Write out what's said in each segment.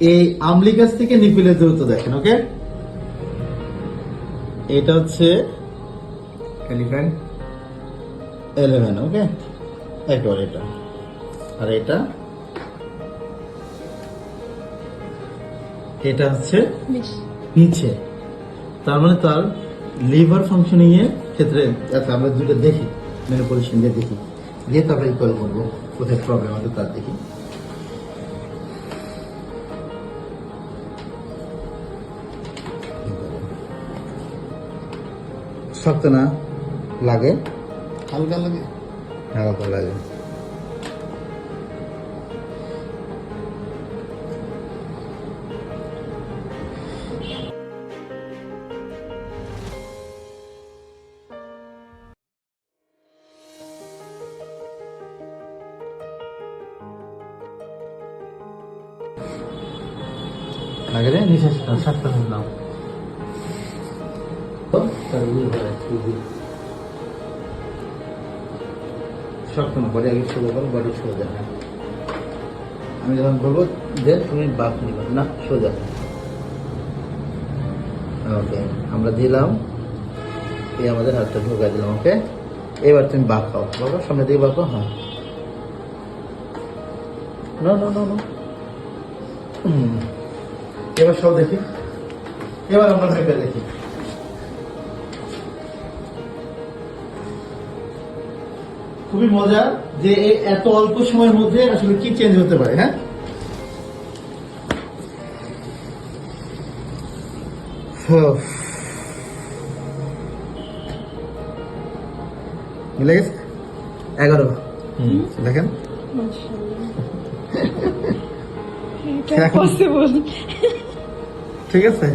এই আমলিকাস থেকে নিপিলের দূরত্ব দেখেন ওকে? এটা হচ্ছে এলিফ্যান্ট ওকে? একবার এটা। আর এটা? এটা হচ্ছে নিচে। তার মানে তার লিভার ফাংশনিং এর ক্ষেত্রে আচ্ছা আমরা দুটো দেখি ম্যানিপুলেশন দিয়ে দেখি। দিয়ে তারপরে ইকুয়াল করব কোথায় প্রবলেম আছে তার দেখি। শক্ত না লাগে। হালকা লাগে? হালকা লাগে। লাগে রে নিঃশ্বাস শ্বাসটা নাও। শক্ত না আগে সোজা করো বডি সোজা হ্যাঁ আমি যখন বলব যে তুমি বাপ নিবা না সোজা ওকে আমরা দিলাম এই আমাদের হাতটা ঢোকা দিলাম ওকে এবার তুমি বাপ খাও বাবা সামনে দিয়ে বাপ হ্যাঁ না না না না এবার সব দেখি এবার আমরা ভেবে দেখি। খুবই মজা যে এই এত অল্প সময়ের মধ্যে আসলে কি চেঞ্জ হতে পারে হ্যাঁ? উফ। মিলে গেছে এগারো দেখেন। এখন- ঠিক আছে?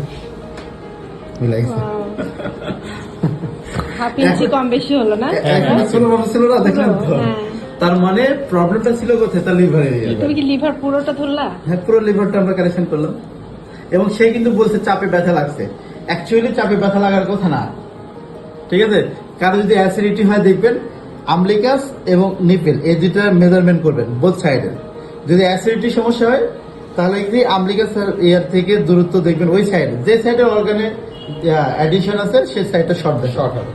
মিলে গেছে হাফ ইঞ্চি কম বেশি হলো না? ছিল না দেখলেন তো। হ্যাঁ। তার মানে প্রবলেমটা ছিল কোথায়? তার লিভার তুমি কি লিভার পুরোটা ধরলা? হ্যাঁ পুরো লিভারটা আমরা কারেকশন করলাম। এবং সে কিন্তু বলছে চাপে ব্যথা লাগছে। অ্যাকচুয়ালি চাপে ব্যথা লাগার কথা না। ঠিক আছে? কারও যদি অ্যাসিডিটি হয় দেখবেন আমলিকাস এবং নিপেল এই দুইটা মেজারমেন্ট করবেন বোথ সাইডে যদি অ্যাসিডিটি সমস্যা হয় তাহলে কি আমলিকাস ইয়ার থেকে দূরত্ব দেখবেন ওই সাইডে যে সাইডে অর্গানে অ্যাডিশন আছে সেই সাইডটা শর্ট শর্ট হবে।